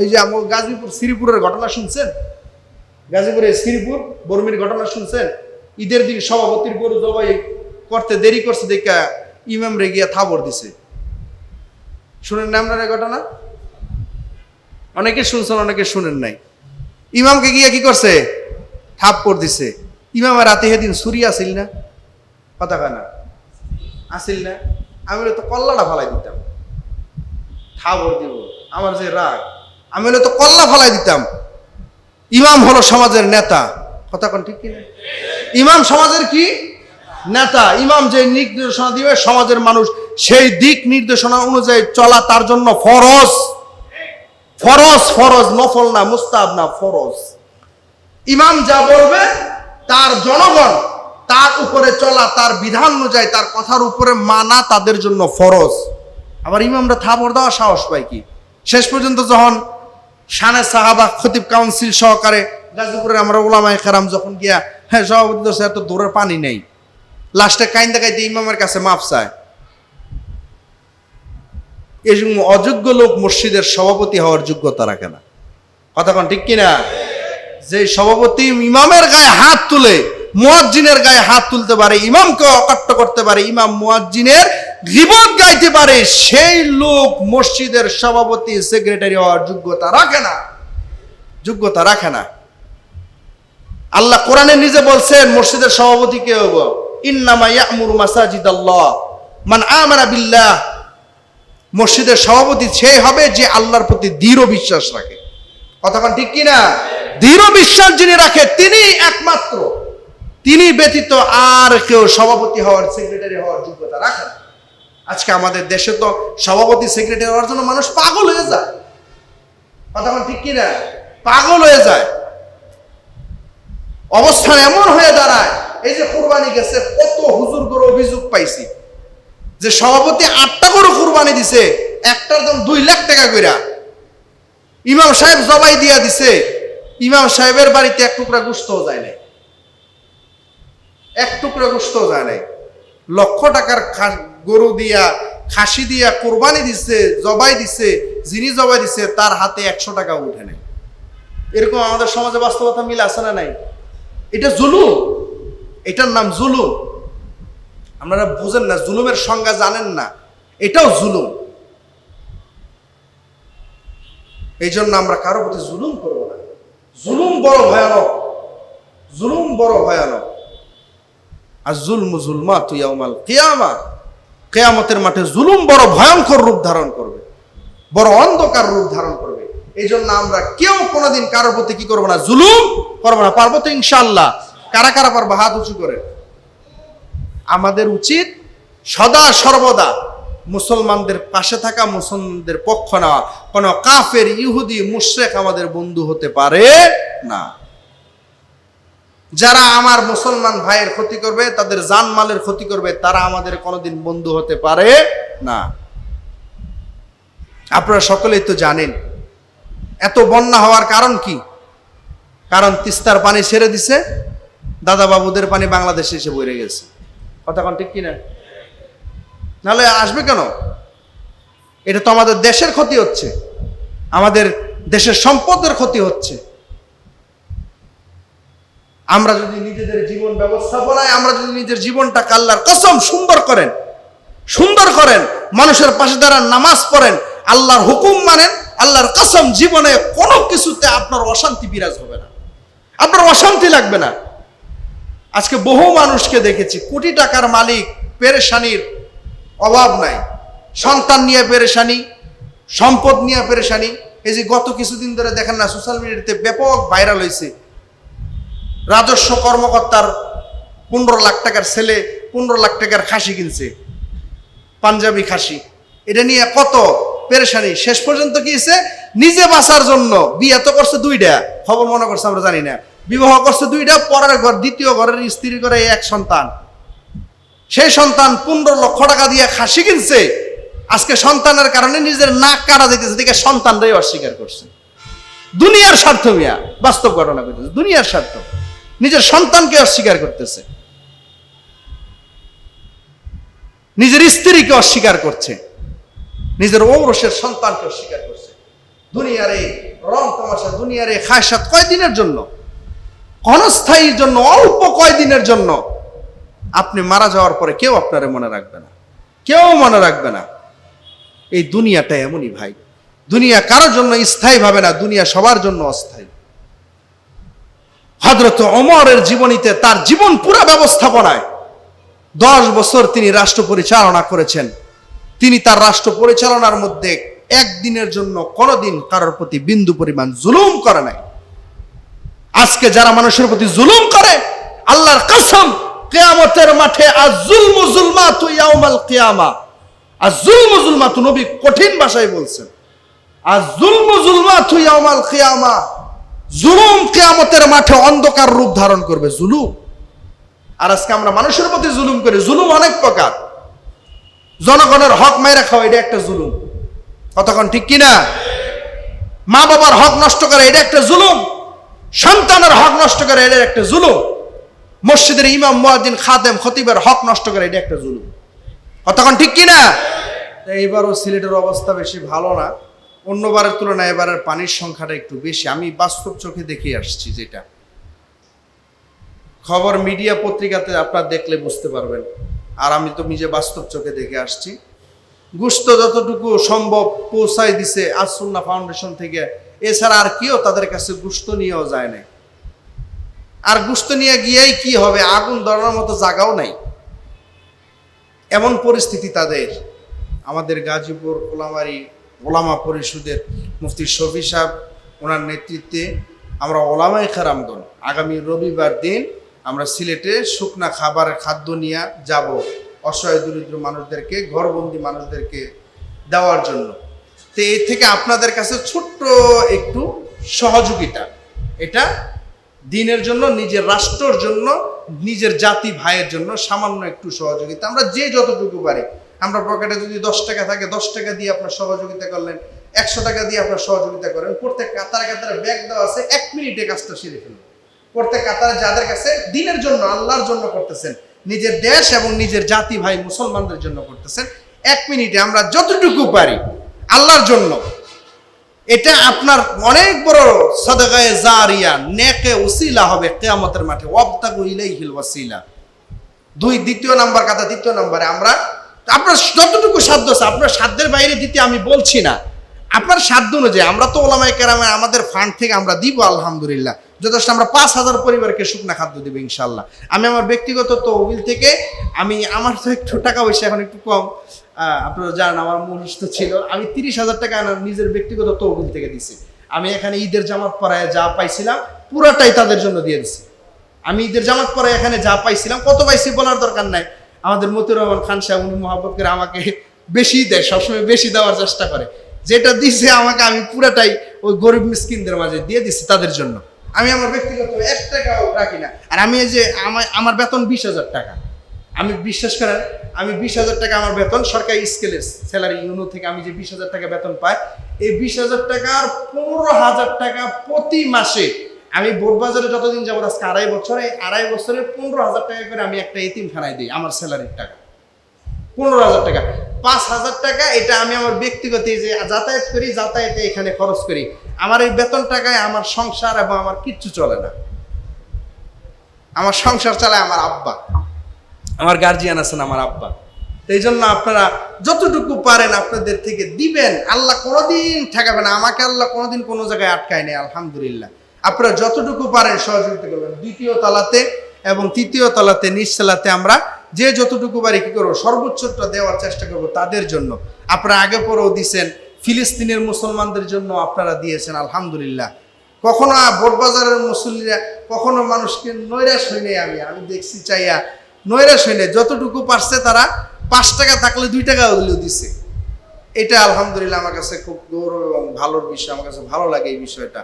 এই যে আমার গাজীপুর, শ্রীপুরের ঘটনা শুনছেন? গাজীপুরের শ্রীপুর, বর্মির ঘটনা শুনছেন? ঈদের দিন সভাপতির গরু জবাই করতে দেরি করছে, দেখা ইমাম রে গিয়া থাবর দিছে। শুনেন না আপনার ঘটনা? অনেকে শুনছেন, অনেকে শুনেন নাই। ইমামকে গিয়া কি করছে? থাপ্পড় দিছে। ইমামের রাতে সেদিন সুরি আসিল না? কথা কয় না? আসিল না? আমি তো কল্লাটা ফালাই দিতাম। থাবর দিব। আমার যে রাগ আমি হলে তো কল্লা ফালাই দিতাম। ইমাম হলো সমাজের নেতা। কথা কোন ঠিক কিনা? ইমাম সমাজের কি? নেতা। ইমাম যে নির্দেশনা দিবে, সমাজের মানুষ সেই দিক নির্দেশনা অনুযায়ী চলা তার জন্য ফরজ। ফরজ ফরজ, নফল না মুস্তাব না, ফরজ। ইমাম যা বলবে, তার জনগণ তার উপরে চলা, তার বিধান অনুযায়ী, তার কথার উপরে মানা তাদের জন্য ফরজ। আবার ইমামরা থাপড় দেওয়া সাহস পায় কি? শেষ পর্যন্ত যখন সাহাবা খতিব কাউন্সিল সহকারে গাজীপুরের আমরা ওলামায় যখন গিয়া হ্যাঁ সভাপতি এত পানি নেই। লাস্টে কাইন দেখাইতে ইমামের কাছে চায়। এই অযোগ্য লোক মসজিদের সভাপতি হওয়ার যোগ্যতা রাখে না। কথা কন ঠিক কিনা? যে সভাপতি ইমামের গায়ে হাত তুলে, মুয়াজ্জিনের গায়ে হাত তুলতে পারে, ইমামকে অকাট্য করতে পারে, ইমাম মুয়াজ্জিনের গিবত গাইতে পারে, সেই লোক মসজিদের সভাপতি সেক্রেটারি হওয়ার যোগ্যতা রাখে না। যোগ্যতা রাখে না। আল্লাহ কোরআনে নিজে বলছেন, মসজিদের সভাপতি কে হব? ইন্নামা ইয়ামুরু মাসাজিদ আল্লাহ মান আমানা বিল্লাহ। মসজিদের সভাপতি সেই হবে যে আল্লাহর প্রতি দৃঢ় বিশ্বাস রাখে। কতক্ষণ ঠিক কিনা? দৃঢ় বিশ্বাস যিনি রাখে তিনি একমাত্র। তিনি ব্যতীত আর কেউ সভাপতি হওয়ার সেক্রেটারি হওয়ার যোগ্যতা রাখে না। আজকে আমাদের দেশে তো সভাপতি সেক্রেটারি হওয়ার জন্য মানুষ পাগল হয়ে যায়। কথা ঠিক কিনা? পাগল হয়ে যায়। অবস্থান এমন হয়ে দাঁড়ায়, এই যে কোরবানি গেছে, কত হুজুর করে অভিযোগ পাইছি যে সভাপতি আটটা করে কোরবানি দিছে, একটার দাম দুই লাখ টাকা কইরা। ইমাম সাহেব জবাই দিয়া দিছে, ইমাম সাহেবের বাড়িতে এক টুকরা গুস্তও যায় নাই। এক টুকরা গুস্তও যায় নাই। লক্ষ টাকার গরু দিয়া, খাসি দিয়া কোরবানি দিছে, জবাই দিছে, যিনি জবাই দিছে, তার হাতে একশো টাকা উঠে নেই। এরকম আমাদের সমাজে বাস্তবতা মিল আছে না নাই? এটা জুলুম। এটার নাম জুলুম। আপনারা বুঝেন না, জুলুমের সংজ্ঞা জানেন না। এটাও জুলুম। এই জন্য আমরা কারও প্রতি জুলুম করব না। জুলুম বড় ভয়ানক। জুলুম বড় ভয়ানক। আর জুলম জুলমা তুই আমাল কেয়ামা। কেয়ামতের মাঠে জুলুম বড় ভয়ঙ্কর রূপ ধারণ করবে। বড় অন্ধকার রূপ ধারণ করবে। এই জন্য আমরা কেউ কোনোদিন কারোর প্রতি কি করব না, জুলুম করব না। পারব তো ইনশাল্লাহ কারা কারা পারব? হাত উঁচু করে। আমাদের উচিত সদা সর্বদা মুসলমানদের পাশে থাকা, মুসলমানদের পক্ষ নেওয়া। কোনো কাফের, ইহুদি, মুশরেক আমাদের বন্ধু হতে পারে না। যারা আমার মুসলমান ভাইয়ের ক্ষতি করবে, তাদের জানমালের ক্ষতি করবে, তারা আমাদের কোনোদিন বন্ধু হতে পারে না। আপনারা সকলেই তো জানেন, এত বন্যা হওয়ার কারণ কি? কারণ তিস্তার পানি ছেড়ে দিছে দাদা বাবুদের পানি বাংলাদেশে এসে বইরে গেছে। কথা কোন ঠিক কিনা? নাহলে আসবে কেন? এটা তো আমাদের দেশের ক্ষতি হচ্ছে, আমাদের দেশের সম্পদের ক্ষতি হচ্ছে। আমরা যদি নিজেদের জীবন ব্যবস্থাপনায় আমরা যদি নিজের জীবনটা আল্লাহর কসম সুন্দর করেন সুন্দর করেন, মানুষের পাশে দাঁড়ান, নামাজ পড়েন, আল্লাহর হুকুম মানেন, আল্লাহর কসম জীবনে কোনো কিছুতে আপনার অশান্তি বিরাজ হবে না। আপনার অশান্তি লাগবে না। আজকে বহু মানুষকে দেখেছি, কোটি টাকার মালিক, পেরেশানির অভাব নাই। সন্তান নিয়ে পেরেশানি, সম্পদ নিয়ে পেরেশানি। এই যে গত কিছুদিন ধরে দেখেন না সোশ্যাল মিডিয়াতে ব্যাপক ভাইরাল হয়েছে রাজস্ব কর্মকর্তার পনেরো লাখ টাকার ছেলে, পনেরো লাখ টাকার খাসি কিনছে, পাঞ্জাবি খাসি। এটা নিয়ে কত পেরেশানি। শেষ পর্যন্ত কি হয়েছে? নিজে বাঁচার জন্য। বিয়ে তো করছে দুইটা। খবর মনে করছে, আমরা জানি না। বিবাহ করছে দুইটা, পরের ঘর, দ্বিতীয় ঘরের স্ত্রী করে এক সন্তান। সেই সন্তান পনেরো লক্ষ টাকা দিয়ে খাসি কিনছে। আজকে সন্তানের কারণে নিজের নাক কাটা দিতেছে। দেখে সন্তানরাই অস্বীকার করছে। দুনিয়ার স্বার্থ মিয়া। বাস্তব ঘটনা করতেছে দুনিয়ার স্বার্থ। নিজের সন্তানকে অস্বীকার করতেছে। নিজের স্ত্রীকে অস্বীকার করছে। নিজের ঔরসের সন্তানকে অস্বীকার করছে। দুনিয়ার এই রং তামাশা, দুনিয়ার এই খায়সাত কয়দিনের জন্য? ক্ষণস্থায়ীর জন্য, অল্প কয়দিনের জন্য? আপনি মারা যাওয়ার পরে কেউ আপনারে মনে রাখবে না। কেউ মনে রাখবে না। এই দুনিয়াটা এমনই ভাই। দুনিয়া কারোর জন্য স্থায়ী ভাবে না, দুনিয়া সবার জন্য অস্থায়ী। হজরত অমরের জীবনীতে তার জীবন পুরো ব্যবস্থাপনায় দশ বছর তিনি রাষ্ট্র পরিচালনা করেছেন। তিনি তার রাষ্ট্র পরিচালনার মধ্যে একদিনের জন্য কোনোদিন কারোর প্রতি বিন্দু পরিমাণ জুলুম করে নাই। আজকে যারা মানুষের প্রতি জুলুম করে, আল্লাহর কসম, কেয়ামতের মাঠে আজ জুলমু জুলমা তু ইয়াউমাল কিয়ামা। আর জুলমু জুলমা তু নবী কঠিন ভাষায় বলছেন। আর জুলমু জুলমা তু ইয়াউমাল কিয়ামা। জুলুম কেয়ামতের মাঠে অন্ধকার রূপ ধারণ করবে, জুলুম। আর আজকে আমরা মানুষের প্রতি জুলুম করি, জুলুম অনেক প্রকার। জনগণের হক মাইরা খাওয়া, এটা একটা জুলুম। কতক্ষণ ঠিক কিনা? মা বাবার হক নষ্ট করে, এটা একটা জুলুম। সন্তানের হক নষ্ট করে, এটা একটা জুলুম। মসজিদের ইমাম, মুয়াজ্জিন, খাদেম, খতিবের হক নষ্ট করে, এটা একটা জুলুম। কতক্ষণ ঠিক কিনা? এইবারও সিলেটের অবস্থা বেশি ভালো না। অন্যবারের তুলনায় এবারের পানির সংখ্যাটা একটু বেশি। আমি বাস্তব চোখে দেখে আসছি যেটা। খবর মিডিয়া পত্রিকাতে আপনারা দেখলে বুঝতে পারবেন। আর আমি তো নিজে বাস্তব চোখে দেখে আসছি। গুস্ত যতটুকু সম্ভব পৌঁছাই দিছে আসুন্না ফাউন্ডেশন থেকে। এছাড়া আর কেউ তাদের কাছে গুস্ত নিয়েও যায় নাই। আর গুস্ত নিয়ে গিয়েই কি হবে? আগুন ধরার মতো জায়গাও নাই। এমন পরিস্থিতি তাদের। আমাদের গাজীপুর ওলামারি ওলামা পরিষদের মুফতি শফি সাহেব, ওনার নেতৃত্বে আমরা ওলামাই খারামগণ আগামী রবিবার দিন আমরা সিলেটে শুকনা খাবার খাদ্য নিয়ে যাব অসহায় দরিদ্র মানুষদেরকে, ঘরবন্দি মানুষদেরকে দেওয়ার জন্য। তো এই থেকে আপনাদের কাছে ছোট্ট একটু সহযোগিতা। এটা দিনের জন্য, নিজের রাষ্ট্রর জন্য, নিজের জাতি ভাইয়ের জন্য সামান্য একটু সহযোগিতা। আমরা যে যতটুকু পারি আমরা পকেটে যদি দশ টাকা থাকে, দশ টাকা দিয়ে আপনার সহযোগিতা করলেন, একশো টাকা দিয়ে আপনার সহযোগিতা করেন, প্রত্যেক কাতারে কাতারে ব্যাগ দেওয়া আছে, এক মিনিটে কাজটা সেরে ফেলুন। প্রত্যেক কাতারে যাদের কাছে দিনের জন্য, আল্লাহর জন্য করতেছেন, নিজের দেশ এবং নিজের জাতি, ভাই, মুসলমানদের জন্য করতেছেন, এক মিনিটে আমরা যতটুকু পারি, আল্লাহর জন্য। এটা আপনার অনেক বড় সদগায়ে জারিয়া, নেকে উসিলা হবে কেয়ামতের মাঠে। ওয়াবতাগু ইলাইহিল ওয়াসিলা। দুই, দ্বিতীয় নাম্বার কথা তৃতীয় নাম্বারে আমরা আপনার যতটুকু সাধ্য আছে, আপনার সাধ্যের বাইরে দিতে আমি বলছি না। আপনার সাধ্য অনুযায়ী আমরা তো ওলামাই কেরামে আমাদের ফান্ড থেকে আমরা দিব, আলহামদুলিল্লাহ। যথেষ্ট আমরা পাঁচ হাজার পরিবারকে শুকনা খাদ্য দিব ইনশাল্লাহ আমি আমার ব্যক্তিগত তহবিল থেকে, আমি আমার তো একটু টাকা পয়সা এখন একটু কম। আপনারা জানেন আমার মুখস্থ ছিল, আমি তিরিশ হাজার টাকা আমার নিজের ব্যক্তিগত তহবিল থেকে দিছি। আমি এখানে ঈদের জামাত পরায় যা পাইছিলাম, পুরোটাই তাদের জন্য দিয়ে দিছি। আমি ঈদের জামাত পরে এখানে যা পাইছিলাম, কত পাইছি বলার দরকার নাই। আমাদের মতিউর রহমান খান সাহেব, উনি মহাব্বত করে আমাকে বেশি দেয়, সবসময় বেশি দেওয়ার চেষ্টা করে। যেটা দিছে আমাকে আমি পুরাটাই ওই গরিব মিসকিনদের মাঝে দিয়ে দিচ্ছি তাদের জন্য। আমি আমার ব্যক্তিগত এক টাকাও রাখি না। আর আমি এই যে আমার আমার বেতন বিশ হাজার টাকা। আমি বিশ্বাস করেন, আমি বিশ হাজার টাকা আমার বেতন, সরকারি স্কেলের স্যালারি ইউনো থেকে আমি যে বিশ হাজার টাকা বেতন পাই, এই বিশ হাজার টাকার পনেরো হাজার টাকা প্রতি মাসে আমি বোটবাজারে যতদিন যাব, আজকে আড়াই বছর, আড়াই বছরে পনেরো হাজার টাকা করে আমি একটা এতিম এতিমখানায় দিই আমার স্যালারির টাকা। পনেরো হাজার টাকা। পাঁচ হাজার টাকা এটা আমি আমার ব্যক্তিগত যে যাতায়াত করি, যাতায়াতে এখানে খরচ করি। আমার এই বেতন টাকায় আমার সংসার এবং আমার কিচ্ছু চলে না। আমার সংসার চালায় আমার আব্বা। আমার গার্জিয়ান আছেন আমার আব্বা। এই জন্য আপনারা যতটুকু পারেন আপনাদের থেকে দিবেন। আল্লাহ কোনোদিন ঠেকাবে না। আমাকে আল্লাহ কোনোদিন কোনো জায়গায় আটকায় নেই, আলহামদুলিল্লাহ। আপনারা যতটুকু পারেন সহযোগিতা করবেন। দ্বিতীয় তলাতে এবং তৃতীয় তলাতে, নিচ তলাতে আমরা যে যতটুকু পারি কি করব, সর্বোচ্চটা দেওয়ার চেষ্টা করব তাদের জন্য। আপনারা আগে পরেও দিছেন, ফিলিস্তিনের মুসলমানদের জন্য আপনারা দিয়েছেন, আলহামদুলিল্লাহ। কখনো বোটবাজারের মুসল্লিরা, কখনো মানুষকে নৈরাশ হয়নি আমি আমি দেখছি চাইয়া নৈরাশ হয়নি যতটুকু পারছে তারা পাঁচ টাকা থাকলে দুই টাকা হলেও দিছে। এটা আলহামদুলিল্লাহ আমার কাছে খুব গৌরব এবং ভালোর বিষয়, আমার কাছে ভালো লাগে এই বিষয়টা।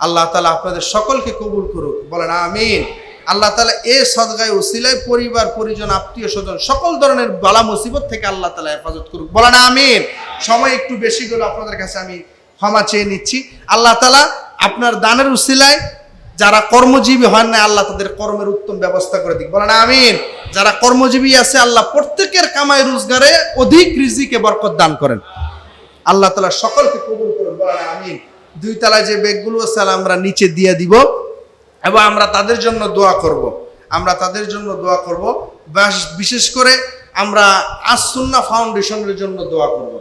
আল্লাহ তালা আপনাদের সকলকে কবুল করুক। বলেন, আমিন। আল্লাহ তালা এ সদগায় উসিলায় পরিবার, পরিজন, আত্মীয় স্বজন সকল ধরনের বালা মুসিবত থেকে আল্লাহ তালা হেফাজত করুক। বলেন, আমিন। সময় একটু বেশি গেল, আপনাদের কাছে আমি ক্ষমা চেয়ে নিচ্ছি। আল্লাহ তালা আপনার দানের উসিলায় যারা কর্মজীবী হন না আল্লাহ তাদের কর্মের উত্তম ব্যবস্থা করে দিক। বলেন, আমিন। যারা কর্মজীবী আছে, আল্লাহ প্রত্যেকের কামাই রোজগারে অধিক রিজিকে বরকত দান করেন। আল্লাহ তালা সকলকে কবুল করুন বলেন, আমিন। দুই তলায় যে ব্যাগগুলো আছে আমরা নিচে দিয়ে দিব এবং আমরা তাদের জন্য দোয়া করব। আমরা তাদের জন্য দোয়া করব বিশেষ করে আমরা আসুন্না ফাউন্ডেশনের জন্য দোয়া করব।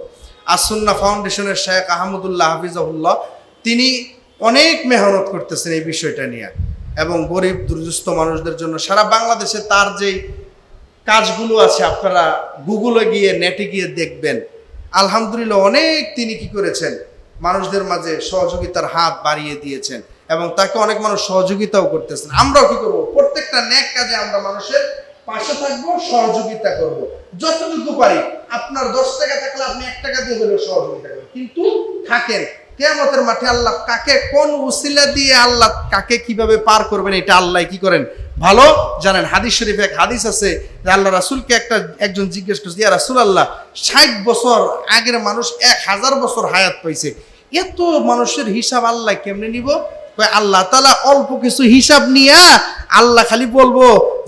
আসুন্না ফাউন্ডেশনের শেখ আহমদুল্লাহ হাফিজাহুল্লাহ, তিনি অনেক মেহনত করতেছেন এই বিষয়টা নিয়ে এবং গরিব দুর্যস্ত মানুষদের জন্য সারা বাংলাদেশে তার যেই কাজগুলো আছে, আপনারা গুগলে গিয়ে নেটে গিয়ে দেখবেন আলহামদুলিল্লাহ অনেক তিনি কি করেছেন মানুষদের মাঝে সহযোগিতার হাত বাড়িয়ে দিয়েছেন এবং তাকে অনেক মানুষ সহযোগিতাও করতেছেন। আমরাও কি করব? প্রত্যেকটা ন্যাক কাজে আমরা মানুষের পাশে থাকব, সহযোগিতা করব। যতটুকু পারি, আপনার দশ টাকা থাকলে আপনি এক টাকা দিয়ে হলেও সহযোগিতা করবেন। কিন্তু থাকেন, কেয়ামতের মাঠে আল্লাহ কাকে কোন উসিলা দিয়ে আল্লাহ কাকে কীভাবে পার করবেন, এটা আল্লাহ কি করেন? ভালো? জানেন, হাদিস শরীফে এক হাদিস আছে যে আল্লাহ রাসুলকে একটা, একজন জিজ্ঞেস করছে, ইয়া রাসুল আল্লাহ ষাট বছর আগের মানুষ এক হাজার বছর হায়াত পাইছে। এত মানুষের হিসাব আল্লাহ কেমনে নিব? আল্লাহ তালা অল্প কিছু হিসাব নিয়া আল্লাহ খালি বলব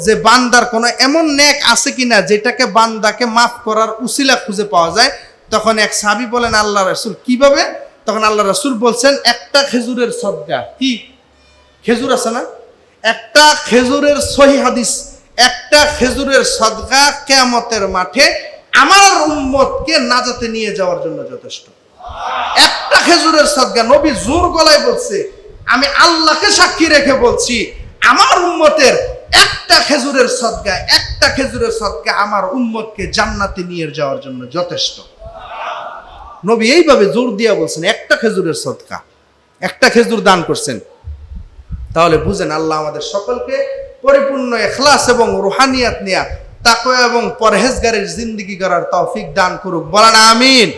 যে বান্দার কোনো এমন ন্যাক আছে কিনা যেটাকে বান্দাকে মাফ করার উসিলা খুঁজে পাওয়া যায়। তখন এক সাবি বলেন, আল্লাহ রসুল কীভাবে? তখন আল্লাহ রসুল বলছেন, একটা খেজুরের সদ্গা। কি? খেজুর আছে না? একটা খেজুরের সহি হাদিস, একটা খেজুরের সদগা কেয়ামতের মাঠে আমার উম্মতকে নাজাতে নিয়ে যাওয়ার জন্য যথেষ্ট। একটা খেজুরের সদগা নবী জোর গলায় বলছে, আমি আল্লাহকে সাক্ষী রেখে বলছি, আমার উম্মতের একটা খেজুরের সদগা একটা খেজুরের সদগা আমার উম্মতকে জান্নাতে নিয়ে যাওয়ার জন্য যথেষ্ট। নবী এইভাবে জোর দিয়া বলছেন, একটা খেজুরের সদকা, একটা খেজুর দান করছেন। তাহলে বুঝেন আল্লাহ আমাদের সকলকে পরিপূর্ণ এখলাস এবং রুহানিয়াত নেয়া তাকে এবং পরহেজগারের জিন্দিগি করার তৌফিক দান করুক। বলেন আমিন।